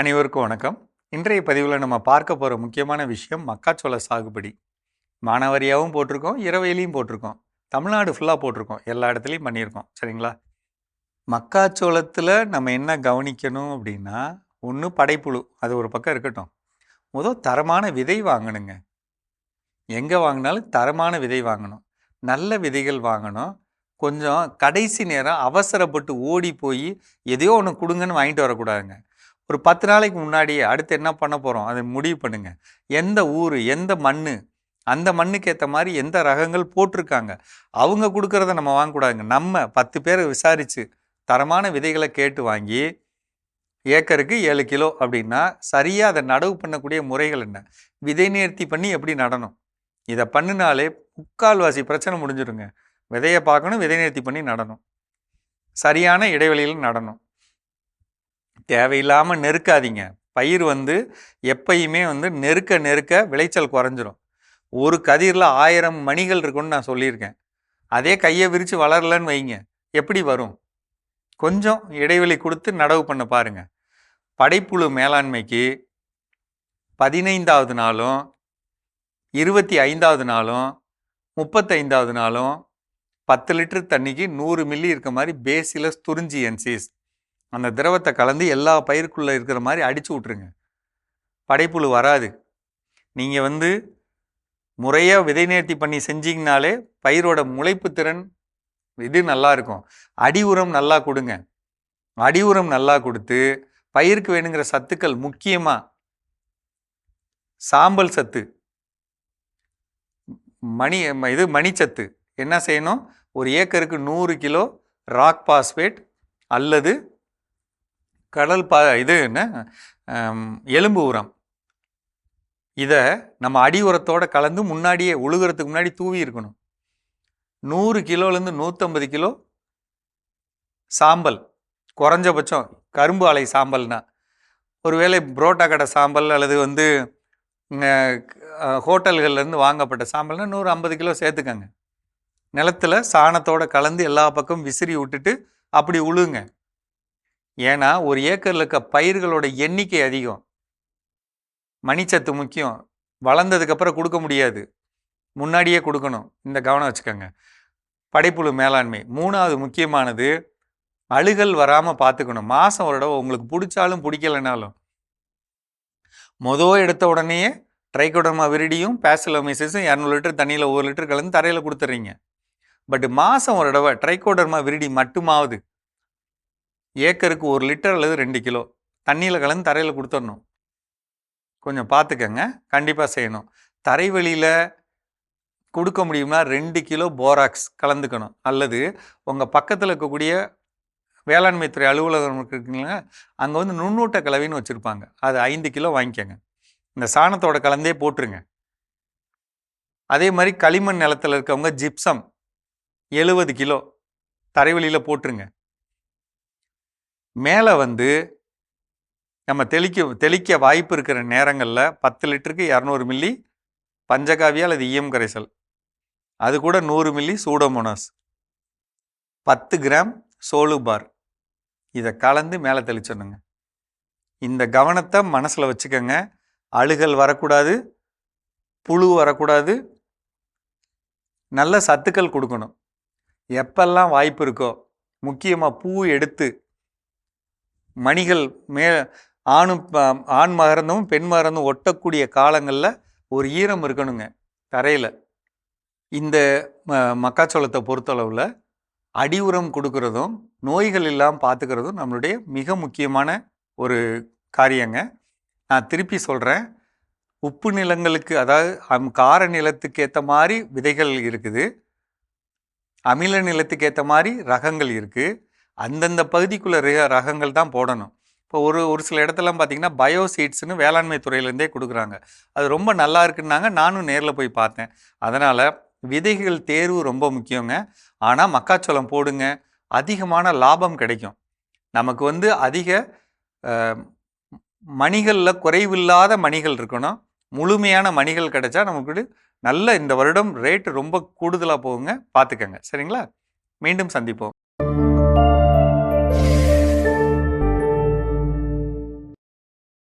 அனைவருக்கும் வணக்கம். இன்றைய பதிவில் நம்ம பார்க்க போகிற முக்கியமான விஷயம் மக்காச்சோள சாகுபடி. மானாவாரியாகவும் போட்டிருக்கோம் இரவையிலையும் போட்டிருக்கோம். தமிழ்நாடு ஃபுல்லாக போட்டிருக்கோம். எல்லா இடத்துலையும் பண்ணியிருக்கோம். சரிங்களா? மக்காச்சோளத்தில் நம்ம என்ன கவனிக்கணும் அப்படின்னா ஒன்று படைப்புழு. அது ஒரு பக்கம் இருக்கட்டும். முதல் தரமான விதை வாங்கணுங்க. எங்கே வாங்கினாலும் தரமான விதை வாங்கணும். நல்ல விதைகள் வாங்கணும். கொஞ்சம் கடைசி நேரம் அவசரப்பட்டு ஓடி போய் எதையோ ஒன்று கொடுங்கன்னு வாங்கிட்டு வரக்கூடாதுங்க. ஒரு பத்து நாளைக்கு முன்னாடி அடுத்து என்ன பண்ண போகிறோம் அதை முடிவு பண்ணுங்கள் எந்த ஊர் எந்த மண் அந்த மண்ணுக்கு ஏற்ற மாதிரி எந்த ரகங்கள் போட்டிருக்காங்க? அவங்க கொடுக்குறத நம்ம வாங்கக்கூடாதுங்க. நம்ம பத்து பேரை விசாரித்து தரமான விதைகளை கேட்டு வாங்கி ஏக்கருக்கு ஏழு கிலோ அப்படின்னா சரியாக அதை நடவு பண்ணக்கூடிய முறைகள் என்ன? விதை நேர்த்தி பண்ணி எப்படி நடணும்? இதை பண்ணினாலே முக்கால்வாசி பிரச்சனை முடிஞ்சிருங்க. விதையை பார்க்கணும் விதை நேர்த்தி பண்ணி நடணும். சரியான இடைவெளியில் நடணும். தேவையில்லாமல் நெருக்காதீங்க. பயிர் வந்து எப்பயுமே வந்து நெருக்க நெருக்க விளைச்சல் குறைஞ்சிரும். ஒரு கதிரில் ஆயிரம் மணிகள் இருக்குன்னு நான் சொல்லியிருக்கேன். அதே கையை விரித்து வளரலன்னு வைங்க. எப்படி வரும்? கொஞ்சம் இடைவெளி கொடுத்து நடவு பண்ண பாருங்க. படைப்புழு மேலாண்மைக்கு பதினைந்தாவது நாளும் இருபத்தி ஐந்தாவது நாளும் முப்பத்தைந்தாவது நாளும் பத்து லிட்டர் தண்ணிக்கு நூறு மில்லி இருக்க மாதிரி பேசிலஸ் துறிஞ்சி என்சிஸ் அந்த திரவத்தை கலந்து எல்லா பயிருக்குள்ளே இருக்கிற மாதிரி அடித்து விட்ருங்க படைப்புழு வராது. நீங்கள் வந்து முறையாக விதை நேர்த்தி பண்ணி செஞ்சிங்கனாலே பயிரோட முளைப்பு திறன் இது நல்லா இருக்கும். அடி உரம் நல்லா கொடுங்க. அடி உரம் நல்லா கொடுத்து பயிருக்கு வேணுங்கிற சத்துக்கள் முக்கியமாக சாம்பல் சத்து. மணி இது மணிச்சத்து. என்ன செய்யணும்? ஒரு ஏக்கருக்கு நூறு கிலோ ராக் பாஸ்பேட் அல்லது கடல் பா இது என்ன? எலும்பு உரம். இதை நம்ம அடி உரத்தோட கலந்து முன்னாடியே உழுகிறதுக்கு முன்னாடி தூவி இருக்கணும். நூறு கிலோலேருந்து நூற்றம்பது கிலோ சாம்பல். குறைஞ்சபட்சம் கரும்பு ஆலை சாம்பல்னா. ஒருவேளை புரோட்டா கடை சாம்பல் அல்லது வந்து ஹோட்டல்கள்லேருந்து வாங்கப்பட்ட சாம்பல்னா நூறு ஐம்பது கிலோ சேர்த்துக்கங்க. நிலத்துல சாணத்தோடு கலந்து எல்லா பக்கமும் விசிறி விட்டுட்டு அப்படி உழுங்க. ஏன்னா ஒரு ஏக்கரில் இருக்க பயிர்களோட எண்ணிக்கை அதிகம். மணிச்சத்து முக்கியம். வளர்ந்ததுக்கப்புறம் கொடுக்க முடியாது. முன்னாடியே கொடுக்கணும். இந்த கவனம் வச்சுக்கோங்க. படைப்புழு மேலாண்மை. மூணாவது முக்கியமானது அழுகல் வராமல் பார்த்துக்கணும். மாதம் ஒரு தடவை உங்களுக்கு பிடிச்சாலும் பிடிக்கலைனாலும். மொதல் எடுத்த உடனேயே ட்ரைகோடர்மா விரிடியும் பேசிலோமிசிஸும் இரநூறு லிட்டர் தண்ணியில் ஒரு லிட்டர் கலந்து தரையில் கொடுத்துட்றீங்க பட் மாதம் ஒரு தடவை ட்ரைகோடர்மா விரிடி மட்டுமாவது ஏக்கருக்கு ஒரு லிட்டர் அல்லது ரெண்டு கிலோ. தண்ணியில் கலந்து தரையில் கொடுத்துடணும் கொஞ்சம் பார்த்துக்கங்க கண்டிப்பாக செய்யணும். தரைவெளியில் கொடுக்க முடியும்னா ரெண்டு கிலோ போராக்ஸ் கலந்துக்கணும். அல்லது உங்கள் பக்கத்தில் இருக்கக்கூடிய வேளாண்மை துறை அலுவலகம் இருக்குங்களா அங்கே வந்து நுண்ணூட்ட கலவைன்னு வச்சுருப்பாங்க. அது ஐந்து கிலோ வாங்கிக்கோங்க. இந்த சாணத்தோட கலந்தே போட்டுருங்க. அதே மாதிரி களிமண் நிலத்தில் இருக்கவங்க ஜிப்சம் எழுபது கிலோ தரைவெளியில் போட்டுருங்க. மேலே வந்து நம்ம தெளிக்க தெளிக்க வாய்ப்பு இருக்கிற நேரங்களில் பத்து லிட்டருக்கு இரநூறு மில்லி பஞ்சகாவியா அல்லது ஈயம் கரைசல். அது கூட நூறு மில்லி சூடோமோனாஸ். பத்து கிராம் சோலு பார். இதை கலந்து மேலே தெளிச்சிடணுங்க. இந்த கவனத்தை மனசில் வச்சுக்கோங்க. அழுகல் வரக்கூடாது. புழு வரக்கூடாது. நல்ல சத்துக்கள் கொடுக்கணும். எப்பெல்லாம் வாய்ப்பு இருக்கோ முக்கியமாக பூ எடுத்து மணிகள் மே ஆணும் ஆண் மகரந்தும் பெண் மகரந்தும் ஒட்டக்கூடிய காலங்களில் ஒரு ஈரம் இருக்கணுங்க தரையில். இந்த ம- மக்காச்சோளத்தை பொறுத்தளவில் அடி உரம் கொடுக்கறதும் நோய்கள் இல்லாமல் பார்த்துக்கிறதும் நம்மளுடைய மிக முக்கியமான ஒரு காரியங்க. நான் திருப்பி சொல்கிறேன் உப்பு நிலங்களுக்கு அதாவது அம் கார நிலத்துக்கு ஏற்ற மாதிரி விதைகள் இருக்குது அமில நிலத்துக்கு ஏற்ற மாதிரி ரகங்கள் இருக்குது அந்தந்த பகுதிக்குள்ளே ரக ரகங்கள் தான் போடணும். இப்போ ஒரு ஒரு சில இடத்துலாம் பார்த்தீங்கன்னா பயோ சீட்ஸ்னு வேளாண்மை துறையிலேருந்தே கொடுக்குறாங்க. அது ரொம்ப நல்லா இருக்குன்னாங்க. நானும் நேரில் போய் பார்த்தேன் அதனால் விதைகள் தேர்வு ரொம்ப முக்கியங்க. ஆனால் மக்காச்சோளம் போடுங்க. அதிகமான லாபம் கிடைக்கும். நமக்கு வந்து அதிக மணிகளில் குறைவில்லாத மணிகள் இருக்கணும். முழுமையான மணிகள் கிடைச்சா நமக்கு நல்ல இந்த வருடம் ரேட்டு ரொம்ப கூடுதலாக போகுங்க. பார்த்துக்கங்க சரிங்களா? மீண்டும் சந்திப்போம்.